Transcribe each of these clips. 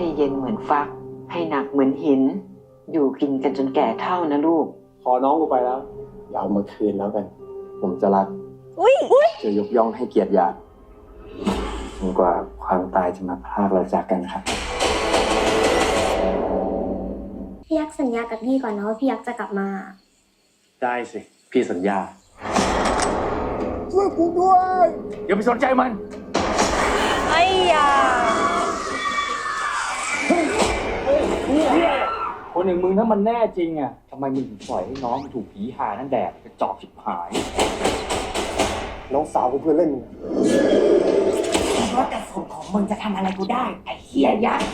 ให้เย็นเหมือนฟัก ให้หนักเหมือนหิน อยู่กินกันจนแก่เท่านะลูก พอน้องกูไปแล้ว อย่าเอามาคืนแล้วกัน ผมจะรักอุ้ยจะยกย่องให้เกียรติยาจนกว่าความตายจะมาพรากเราจากกันครับ พี่ยักษ์สัญญากับพี่ก่อนนะว่าพี่ยักษ์จะกลับมา ได้สิ พี่สัญญาอย่าไปสนใจมันไอ้ยา คนอย่างมึงถ้ามันแน่จริงอะทำไมมึงถึงปล่อยให้น้องมันถูกผีหานั่นแดกกระจอกชิบหาย น้องสาวกูเพื่อนเล่นมึงเพราะแต่ส่วนของมึงจะทำอะไรกูได้ ไอ้เฮียยักษ์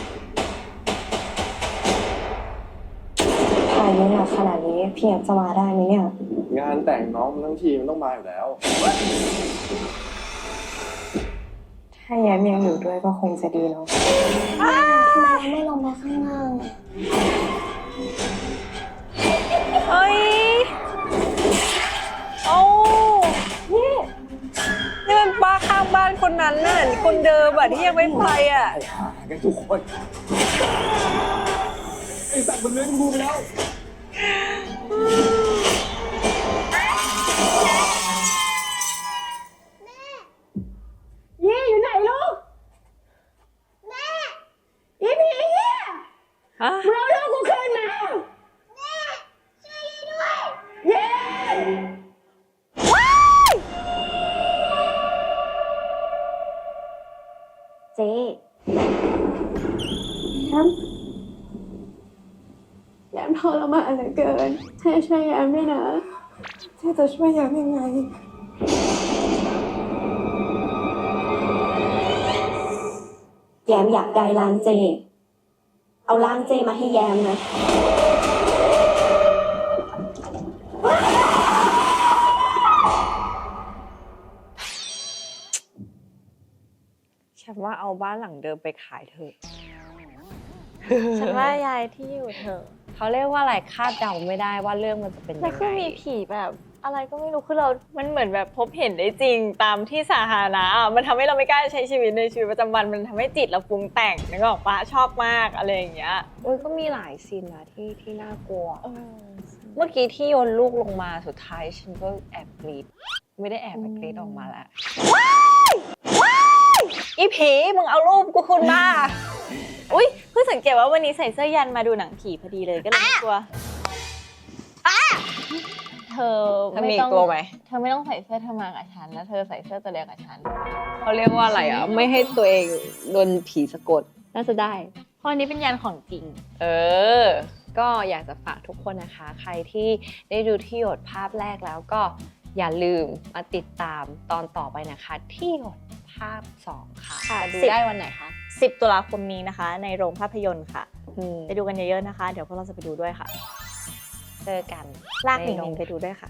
ถ่ายไม่หนักขนาดนี้พี่ยักษ์จะมาได้ไหมเนี่ย งานแต่งน้องมันทั้งทีมันต้องมาอยู่แล้ว ถ้าแย้มยังอยู่ด้วยก็คงจะดีเนาะทำไมไม่ลงไปข้างล่างเข้างบ้านคนนั้นน่ะคนเดิมอะที่ยังไม่ไปอะไอ้หากันทุกคนไอ้สัตว์มันเลื้อยกูไปแล้วยี่อยู่ไหนลูก แม่อีผีเฮียฮะ มึง เจ๊แย้มแย้มทรมานเหลือเกินให้ช่วยแย้มด้วยนะเจ๊จะช่วยแย้มยังไง แย้มอยากได้ล้างเจ เอาล้างเจมาให้แย้มนะ ว่าเอาบ้านหลังเดิมไปขายเถอะ ฉันว่ายายที่อยู่เถอะเขาเรียกว่าอะไรคาดเดาไม่ได้ว่าเรื่องมันจะเป็นแล้ยัวงคือไงมีผีแบบอะไรก็ไม่รู้คือเรา มันเหมือนแบบพบเห็นได้จริงตามที่สาธารณะอะมันทำให้เราไม่กล้าใช้ชีวิตในชีวิตประจำวัน มันทำให้จิตเราปรุงแต่งนึกออกปะชอบมากอะไรอย่างเงี้ยโอ้ยก็มีหลายซีนนะที่ที่น่ากลัว เมื่อกี้ที่โยนลูกลงมาสุดท้ายฉันก็แอบกรีดไม่ได้แอบแต่กรีดออกมาแล้วอี ผีมึงเอารูปกูคืนมา อุ้ยเพิ่งสังเกตว่าวันนี้ใส่เสื้อยันมาดูหนังผีพอดีเลยก็เลยไม่กลัวเธอเธอมีไม่อีต้กองตัวไหม เธอไม่ต้องใส่เสื้อเธอมากับฉันแล้วเธอใส่เสื้อตัวเดียวกับฉัน เขาเรียกว่าอะไรอะ ไม่ให้ตัวเองโดนผีสะกด น่าจะได้ เพราะอันนี้เป็นยันของจริง เออ ก็อยากจะฝากทุกคนนะคะ ใครที่ได้ดูที่หยดภาพแรกแล้วก็อย่าลืมมาติดตามตอนต่อไปนะคะ ที่หยด ภาพ2ค่ะค่ะจะดูสิบ ได้วันไหนคะ 10 ตุลาคมนี้นะคะ ในโรงภาพยนตร์ค่ะอืมไปดูกันเยอะๆนะคะ เดี๋ยวพวกเราจะไปดูด้วยค่ะ เจอกัน ลากหนิในโรงงๆไปดูด้วยค่ะ